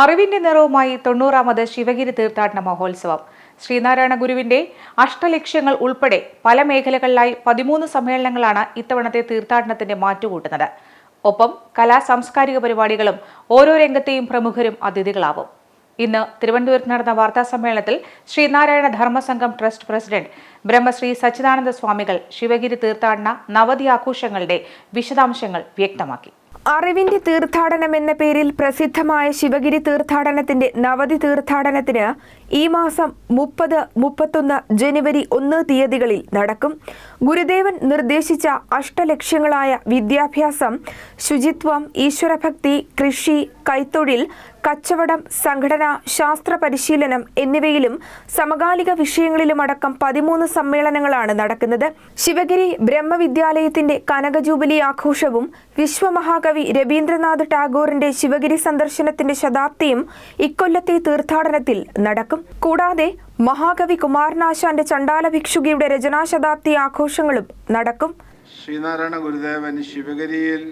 അറിവിന്റെ നിറവുമായി തൊണ്ണൂറാമത് ശിവഗിരി തീർത്ഥാടന മഹോത്സവം. ശ്രീനാരായണ ഗുരുവിന്റെ അഷ്ടലക്ഷ്യങ്ങൾ ഉൾപ്പെടെ പല മേഖലകളിലായി പതിമൂന്ന് സമ്മേളനങ്ങളാണ് ഇത്തവണത്തെ തീർത്ഥാടനത്തിന്റെ മാറ്റുകൂട്ടുന്നത്. ഒപ്പം കലാ സാംസ്കാരിക പരിപാടികളും ഓരോ രംഗത്തെയും പ്രമുഖരും അതിഥികളാവും. ഇന്ന് തിരുവനന്തപുരത്ത് നടന്ന വാർത്താ സമ്മേളനത്തിൽ ശ്രീനാരായണ ധർമ്മസംഘം ട്രസ്റ്റ് പ്രസിഡന്റ് ബ്രഹ്മശ്രീ സച്ചിദാനന്ദ സ്വാമികൾ ശിവഗിരി തീർത്ഥാടന നവതി ആഘോഷങ്ങളുടെ വിശദാംശങ്ങൾ വ്യക്തമാക്കി. അറിവിന്റെ തീർത്ഥാടനം എന്ന പേരിൽ പ്രസിദ്ധമായ ശിവഗിരി തീർത്ഥാടനത്തിന്റെ നവതി തീർത്ഥാടനത്തിന് ഈ മാസം മുപ്പത് മുപ്പത്തൊന്ന് ജനുവരി ഒന്ന് തീയതികളിൽ നടക്കും. ഗുരുദേവൻ നിർദ്ദേശിച്ച അഷ്ടലക്ഷ്യങ്ങളായ വിദ്യാഭ്യാസം ശുചിത്വം ഈശ്വരഭക്തി കൃഷി കൈത്തൊഴിൽ കച്ചവടം സംഘടന ശാസ്ത്ര പരിശീലനം എന്നിവയിലും സമകാലിക വിഷയങ്ങളിലുമടക്കം പതിമൂന്ന് സമ്മേളനങ്ങളാണ് നടക്കുന്നത്. ശിവഗിരി ബ്രഹ്മവിദ്യാലയത്തിന്റെ കനക ജൂബിലി ആഘോഷവും വിശ്വമഹാകവി രവീന്ദ്രനാഥ് ടാഗോറിന്റെ ശിവഗിരി സന്ദർശനത്തിന്റെ ശതാബ്ദിയും ഇക്കൊല്ലത്തെ തീർത്ഥാടനത്തിൽ നടക്കും. കൂടാതെ മഹാകവി കുമാരനാശാന്റെ ചണ്ടാല ഭിക്ഷുകിയുടെ രചനാശതാബ്ദി ആഘോഷങ്ങളും നടക്കും. ശ്രീനാരായണ ഗുരുദേവൻ ശിവഗിരിയിൽ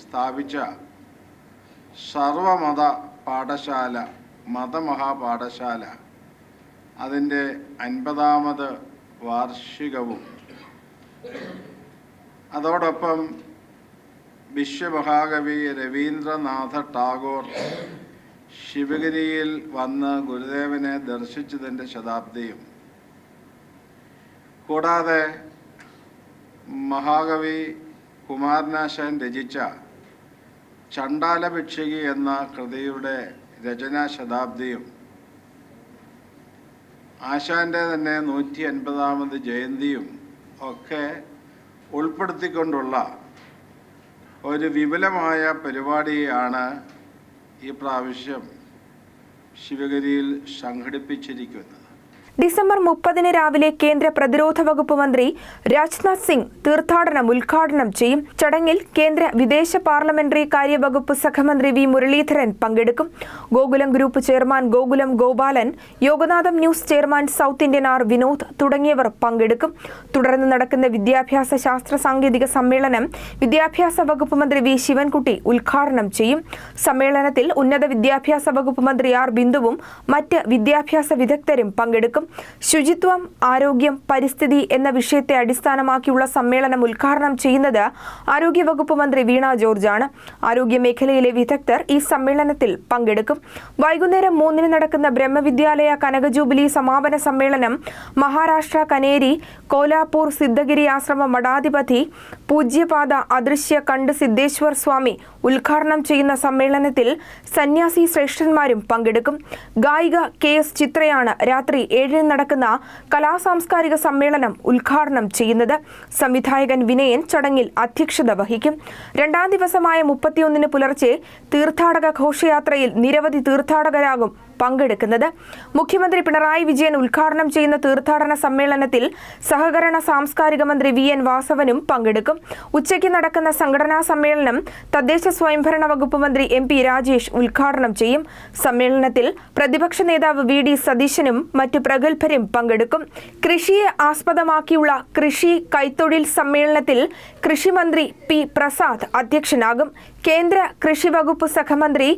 സ്ഥാപിച്ച സർവമത പാഠശാല മതമഹാപാഠശാല അതിന്റെ അൻപതാമത് വാർഷികവും. അതോടൊപ്പം വിശ്വമഹാകവി രവീന്ദ്രനാഥ ടാഗോർ ശിവഗിരിയിൽ വന്ന് ഗുരുദേവനെ ദർശിച്ചതിന്റെ ശതാബ്ദിയും. കൂടാതെ മഹാകവി കുമാരനാശാൻ രചിച്ച ചണ്ടാലഭിക്ഷകി എന്ന കൃതിയുടെ രചനാ ശതാബ്ദിയും. ആശാന്റെ തന്നെ നൂറ്റി അൻപതാമത് ജയന്തിയും ഒക്കെ ഉൾപ്പെടുത്തിക്കൊണ്ടുള്ള ഒരു വിപുലമായ പരിപാടിയാണ് ഈ പ്രാവശ്യം ശിവഗിരിയിൽ സംഘടിപ്പിച്ചിരിക്കുന്നത്. ഡിസംബർ മുപ്പതിന് രാവിലെ കേന്ദ്ര പ്രതിരോധ വകുപ്പ് മന്ത്രി രാജ്നാഥ് സിംഗ് തീർത്ഥാടനം ഉദ്ഘാടനം ചെയ്യും. ചടങ്ങിൽ കേന്ദ്ര വിദേശ പാർലമെന്ററി കാര്യ വകുപ്പ് സഹമന്ത്രി വി മുരളീധരൻ പങ്കെടുക്കും. Gokulam group chairman Gokulam Gopalan Yoganadam news chairman south Indian R Vinod തുടങ്ങിയവർ പങ്കെടുക്കും. തുടർന്ന് നടക്കുന്ന വിദ്യാഭ്യാസ ശാസ്ത്ര സാങ്കേതിക സമ്മേളനം വിദ്യാഭ്യാസ വകുപ്പ് മന്ത്രി വി ശിവൻകുട്ടി ഉദ്ഘാടനം ചെയ്യും. സമ്മേളനത്തിൽ ഉന്നത വിദ്യാഭ്യാസ വകുപ്പ് മന്ത്രി ആർ ബിന്ദുവും മറ്റ് വിദ്യാഭ്യാസ വിദഗ്ധരും പങ്കെടുക്കും. ശുചിത്വം ആരോഗ്യം പരിസ്ഥിതി എന്ന വിഷയത്തെ അടിസ്ഥാനമാക്കിയുള്ള സമ്മേളനം ഉദ്ഘാടനം ചെയ്യുന്നത് ആരോഗ്യവകുപ്പ് മന്ത്രി വീണ ജോർജാണ്. ആരോഗ്യ മേഖലയിലെ വിദഗ്ധർ ഈ സമ്മേളനത്തിൽ പങ്കെടുക്കും. വൈകുന്നേരം മൂന്നിന് നടക്കുന്ന ബ്രഹ്മവിദ്യാലയ കനകജൂബിലി സമാപന സമ്മേളനം മഹാരാഷ്ട്ര കനേരി കോലാപൂർ സിദ്ധഗിരി ആശ്രമ മഠാധിപതി പൂജ്യപാത അദൃശ്യ കണ്ട് സിദ്ധേശ്വർ സ്വാമി ഉദ്ഘാടനം ചെയ്യുന്ന സമ്മേളനത്തിൽ സന്യാസി ശ്രേഷ്ഠന്മാരും പങ്കെടുക്കും. ഗായിക കെ എസ് ചിത്രയാണ് രാത്രി ഏഴിന് നടക്കുന്ന കലാസാംസ്കാരിക സമ്മേളനം ഉദ്ഘാടനം ചെയ്യുന്നത് സംവിധായകൻ വിനയൻ ചടങ്ങിൽ അധ്യക്ഷത വഹിക്കും. രണ്ടാം ദിവസമായ മുപ്പത്തിയൊന്നിന് പുലർച്ചെ തീർത്ഥാടക ഘോഷയാത്രയിൽ നിരവധി തീർത്ഥാടകരാകും പങ്കെടുക്കുന്നത്. മുഖ്യമന്ത്രി പിണറായി വിജയൻ ഉദ്ഘാടനം ചെയ്യുന്ന തീർത്ഥാടന സമ്മേളനത്തിൽ സഹകരണ സാംസ്കാരിക മന്ത്രി വി എൻ വാസവനും പങ്കെടുക്കും. ഉച്ചയ്ക്ക് നടക്കുന്ന സംഘടനാ സമ്മേളനം തദ്ദേശ സ്വയംഭരണ വകുപ്പ് മന്ത്രി എം പി രാജേഷ് ഉദ്ഘാടനം ചെയ്യും. സമ്മേളനത്തിൽ പ്രതിപക്ഷ നേതാവ് വി ഡി സതീശനും മറ്റു പ്രഗത്ഭരും പങ്കെടുക്കും. കൃഷിയെ ആസ്പദമാക്കിയുള്ള കൃഷി കൈത്തൊഴിൽ സമ്മേളനത്തിൽ കൃഷിമന്ത്രി പി പ്രസാദ് അധ്യക്ഷനാകും. കേന്ദ്ര കൃഷി വകുപ്പ് സഹമന്ത്രി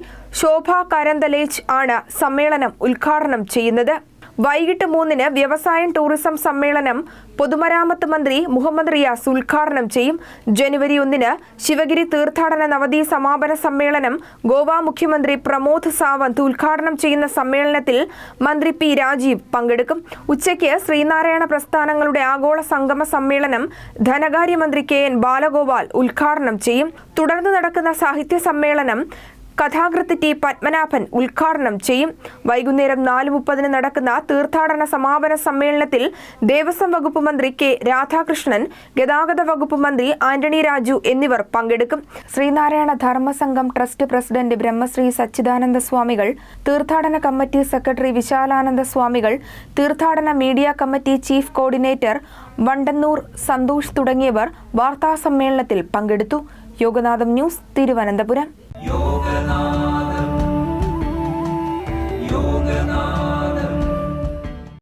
ശോഭ കരന്തലേജ് ആണ് സമ്മേളനം ഉദ്ഘാടനം ചെയ്യുന്നത്. വൈകിട്ട് മൂന്നിന് വ്യവസായം ടൂറിസം സമ്മേളനം പൊതുമരാമത്ത് മന്ത്രി മുഹമ്മദ് റിയാസ് ഉദ്ഘാടനം ചെയ്യും. ജനുവരി ഒന്നിന് ശിവഗിരി തീർത്ഥാടന നവതി സമാപന സമ്മേളനം ഗോവ മുഖ്യമന്ത്രി പ്രമോദ് സാവന്ത് ഉദ്ഘാടനം ചെയ്യുന്ന സമ്മേളനത്തിൽ മന്ത്രി പി രാജീവ് പങ്കെടുക്കും. ഉച്ചയ്ക്ക് ശ്രീനാരായണ പ്രസ്ഥാനങ്ങളുടെ ആഗോള സംഗമ സമ്മേളനം ധനകാര്യമന്ത്രി കെ എൻ ബാലഗോപാൽ ഉദ്ഘാടനം ചെയ്യും. തുടർന്ന് നടക്കുന്ന സാഹിത്യ സമ്മേളനം കഥാകൃത്ത് പത്മനാഭൻ ഉദ്ഘാടനം ചെയ്യും. വൈകുന്നേരം നാല് മുപ്പതിന് നടക്കുന്ന തീർത്ഥാടന സമാപന സമ്മേളനത്തിൽ ദേവസ്വം വകുപ്പ് മന്ത്രി കെ രാധാകൃഷ്ണൻ ഗതാഗത വകുപ്പ് മന്ത്രി ആന്റണി രാജു എന്നിവർ പങ്കെടുക്കും. ശ്രീനാരായണ ധർമ്മസംഘം ട്രസ്റ്റ് പ്രസിഡന്റ് ബ്രഹ്മശ്രീ സച്ചിദാനന്ദ സ്വാമികൾ തീർത്ഥാടന കമ്മിറ്റി സെക്രട്ടറി വിശാലാനന്ദ സ്വാമികൾ തീർത്ഥാടന media committee chief coordinator Vandannoor Santhosh തുടങ്ങിയവർ വാർത്താ സമ്മേളനത്തിൽ പങ്കെടുത്തു. യോഗനാഥം ന്യൂസ് തിരുവനന്തപുരം.